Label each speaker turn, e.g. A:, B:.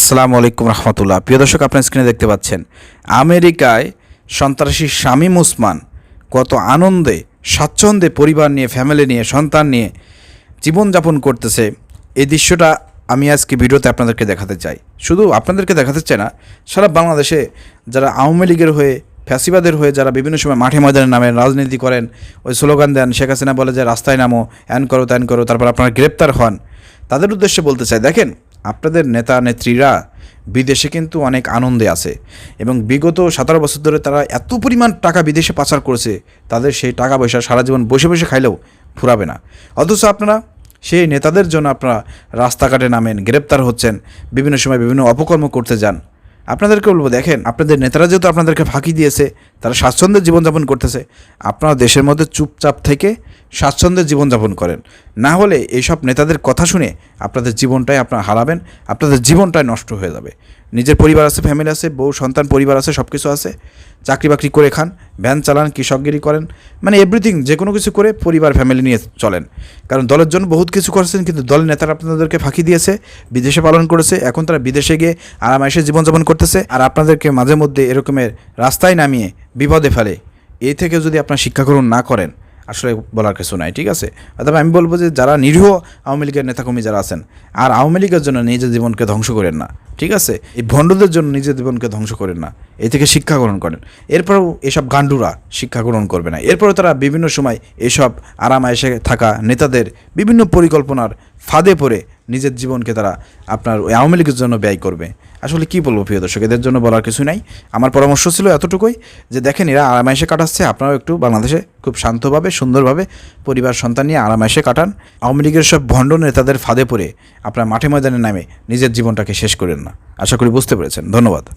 A: আসসালামু আলাইকুম রহমতুল্লাহ। প্রিয় দর্শক, আপনার স্ক্রিনে দেখতে পাচ্ছেন, আমেরিকায় সন্ত্রাসী শামীম উসমান কত আনন্দে, স্বাচ্ছন্দ্যে পরিবার নিয়ে ফ্যামিলি নিয়ে, সন্তান নিয়ে জীবনযাপন করতেছে। এই দৃশ্যটা আমি আজকে ভিডিওতে আপনাদেরকে দেখাতে চাই। শুধু আপনাদেরকে দেখাতে চাই না, সারা বাংলাদেশে যারা আওয়ামী লীগের হয়ে, ফ্যাসিবাদের হয়ে যারা বিভিন্ন সময় মাঠে ময়দানে নামেন রাজনীতি করেন, ওই স্লোগান দেন, শেখ হাসিনা বলে যে, রাস্তায় নামো অ্যান করো ত্যান করো, তারপর আপনারা গ্রেপ্তার হন। তাদের উদ্দেশ্যে বলতে চাই, দেখেন আপনাদের নেতা নেত্রীরা বিদেশে কিন্তু অনেক আনন্দে আছে এবং বিগত সতেরো বছর ধরে তারা এত পরিমাণ টাকা বিদেশে পাচার করেছে, তাদের সেই টাকা পয়সা সারা জীবন বসে বসে খাইলেও ফুরাবে না। অথচ আপনারা সেই নেতাদের জন্য আপনারা রাস্তাঘাটে নামেন, গ্রেপ্তার হচ্ছেন, বিভিন্ন সময় বিভিন্ন অপকর্ম করতে যান। আপনাদেরকে বলব, দেখেন, আপনাদের নেতারা যেহেতু আপনাদেরকে ফাঁকি দিয়েছে তারা স্বাচ্ছন্দ্যের জীবনযাপন করতেছে। আপনারা দেশের মধ্যে চুপচাপ থেকে স্বাচ্ছন্দ্যের জীবনযাপন করেন। না হলে এইসব নেতাদের কথা শুনে আপনাদের জীবনটাই আপনারা হারাবেন, আপনাদের জীবনটাই নষ্ট হয়ে যাবে। নিজের পরিবার আছে ফ্যামিলি আছে, বউ, সন্তান, পরিবার আছে সব কিছু আছে। চাকরি বাকরি করে খান, ভ্যান চালান, কৃষকগিরি করেন মানে এভরিথিং যে কোনো কিছু করে পরিবার ফ্যামিলি নিয়ে চলেন। কারণ দলের জন্য বহুত কিছু করেছেন, কিন্তু দলের নেতারা আপনাদেরকে ফাঁকি দিয়েছে, বিদেশে পালন করেছে, এখন তারা বিদেশে গিয়ে আরামাইসে জীবনযাপন করতেছে। আর আপনাদেরকে মাঝে মধ্যে এরকমের রাস্তায় নামিয়ে বিপদে ফেলে। এ থেকে যদি আপনার শিক্ষা গ্রহণ না করেন, আসলে বলার কিছু নাই, ঠিক আছে? অথবা আমি বলব যে, যারা নিরীহ আওয়ামী লীগের নেতাকর্মী যারা আছেন, আর আওয়ামী লীগের জন্য নিজের জীবনকে ধ্বংস করেন না। ঠিক আছে? এই ভণ্ডদের জন্য নিজের জীবনকে ধ্বংস করেন না। এ থেকে শিক্ষা গ্রহণ করেন। এরপরেও এসব গান্ডুরা শিক্ষা গ্রহণ করবে না। এরপরেও তারা বিভিন্ন সময় এসব আরাম এসে থাকা নেতাদের বিভিন্ন পরিকল্পনার ফাঁদে পড়ে নিজের জীবনকে তারা আপনার ওই আওয়ামী লীগের জন্য ব্যয় করবে। আসলে কি বলব প্রিয় দর্শক, এদের জন্য বলার কিছু নাই। আমার পরামর্শ ছিল এতটুকুই যে দেখেন, এরা আরামাইশে কাটাচ্ছে, আপনারাও একটু বাংলাদেশে খুব শান্তভাবে, সুন্দরভাবে পরিবার, সন্তান নিয়ে আরামাইশে কাটান। আওয়ামী লীগের সব ভণ্ড নেতাদের ফাঁদে পড়ে আপনার মাঠে ময়দানে নামে নিজের জীবনটাকে শেষ করেন না। আশা করি বুঝতে পেরেছেন। ধন্যবাদ।